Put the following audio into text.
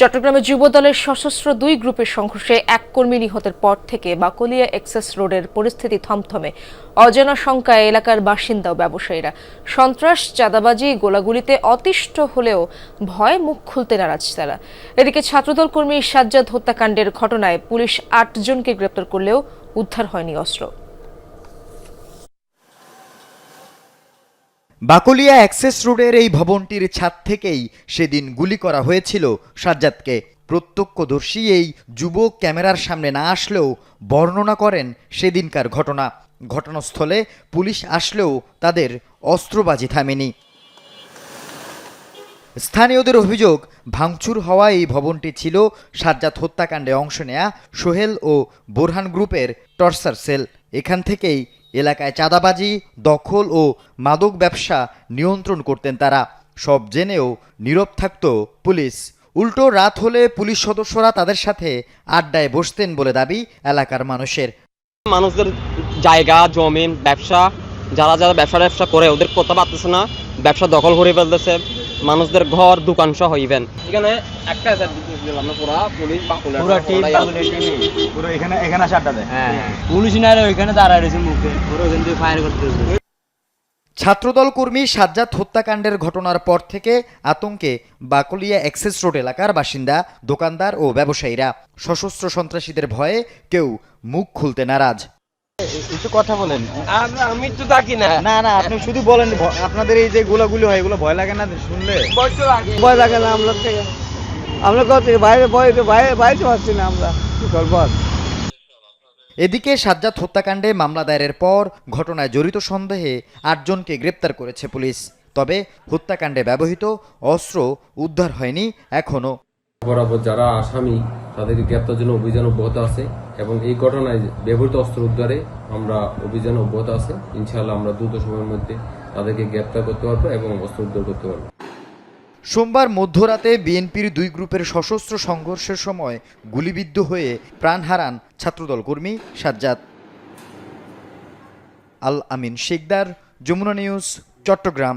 চট্টগ্রামে যুবদলের সশস্ত্র দুই গ্রুপের সংঘর্ষে এক কর্মী নিহতের পর থেকে বাকলিয়া এক্সেস রোডের পরিস্থিতি থমথমে। অজানা শঙ্কায় এলাকার বাসিন্দা ও ব্যবসায়ীরা। সন্ত্রাস, চাঁদাবাজি, গোলাগুলিতে অতিষ্ঠ হলেও ভয়, মুখ খুলতে নারাজ তারা। এদিকে ছাত্রদল কর্মী সাজ্জাদ হত্যাকাণ্ডের ঘটনায় পুলিশ আটজনকে গ্রেপ্তার করলেও উদ্ধার হয়নি অস্ত্র। বাকলিয়া অ্যাক্সেস রোডের এই ভবনটির ছাদ থেকেই সেদিন গুলি করা হয়েছিল সাজ্জাদকে। প্রত্যক্ষদর্শী এই যুবক ক্যামেরার সামনে না আসলেও বর্ণনা করেন সেদিনকার ঘটনা। ঘটনাস্থলে পুলিশ আসলেও তাদের অস্ত্রবাজি থামেনি। স্থানীয়দের অভিযোগ, ভাঙচুর হওয়া এই ভবনটি ছিল সাজ্জাদ হত্যাকাণ্ডে অংশ নেয়া সোহেল ও বোরহান গ্রুপের টর্চার সেল। এখান থেকেই এলাকায় চাঁদাবাজি, দখল ও মাদক ব্যবসা নিয়ন্ত্রণ করতেন তারা। সব জেনেও নীরব থাকত পুলিশ। উল্টো রাত হলে পুলিশ সদস্যরা তাদের সাথে আড্ডায় বসতেন বলে দাবি এলাকার মানুষের। মানুষদের জায়গা জমিন ব্যবসা, যারা যারা ব্যবসা ব্যবসা করে, ওদের কথা পারতেছে না। ব্যবসা দখল করে ফেলতেছে। মানুষদের ঘর দোকান সহ ইভেন এখানে একটা দিলাম না পুরা পুলিশ বাকুলা পুরো টিম পুরো এখানে এখানে আসে আড্ডা দেয়। হ্যাঁ। পুলিশ না ওইখানে দাঁড়ায় রয়েছে মুখে। পুরো ওখান থেকে ফায়ার করতেছে। ছাত্রদল কর্মী সাজ্জাদ হত্যাকাণ্ডের ঘটনার পর থেকে আতঙ্কে বাকলিয়া এক্সেস রোড এলাকার বাসিন্দা দোকানদার ও ব্যবসায়ীরা। সশস্ত্র সন্ত্রাসীদের ভয়ে কেউ মুখ খুলতে নারাজ। একটু কথা বলেন। আমি তো থাকি না। না না আপনি শুধু বলেন আপনাদের এই যে গোলাগুলি হয় এগুলো ভয় লাগে না শুনলে? ভয় লাগে না আমরা থেকে আমরা কত বাইরে ভয় বাইরে বাইরে না আমরা। কি করব এদিকে সাজ্জাদ হত্যাকাণ্ডে মামলা দায়েরের পর ঘটনায় জড়িত সন্দেহে আটজনকে গ্রেপ্তার করেছে পুলিশ। তবে হত্যাকাণ্ডে ব্যবহৃত অস্ত্র উদ্ধার হয়নি এখনও বরাবর যারা আসামি তাদেরকে গ্রেপ্তার জন্য অভিযান অব্যাহত আছে এবং এই ঘটনায় ব্যবহৃত অস্ত্র উদ্ধারে আমরা অভিযান অব্যাহত আছে। ইনশাআল্লাহ আমরা দ্রুত সময়ের মধ্যে তাদেরকে গ্রেপ্তার করতে পারব এবং অস্ত্র উদ্ধার করতে পারব। সোমবার মধ্যরাতে বিএনপির দুই গ্রুপের সশস্ত্র সংঘর্ষের সময় গুলিবিদ্ধ হয়ে প্রাণ হারান ছাত্রদল কর্মী সাজ্জাদ। আল আমিন শেখদার যমুনা নিউজ, চট্টগ্রাম।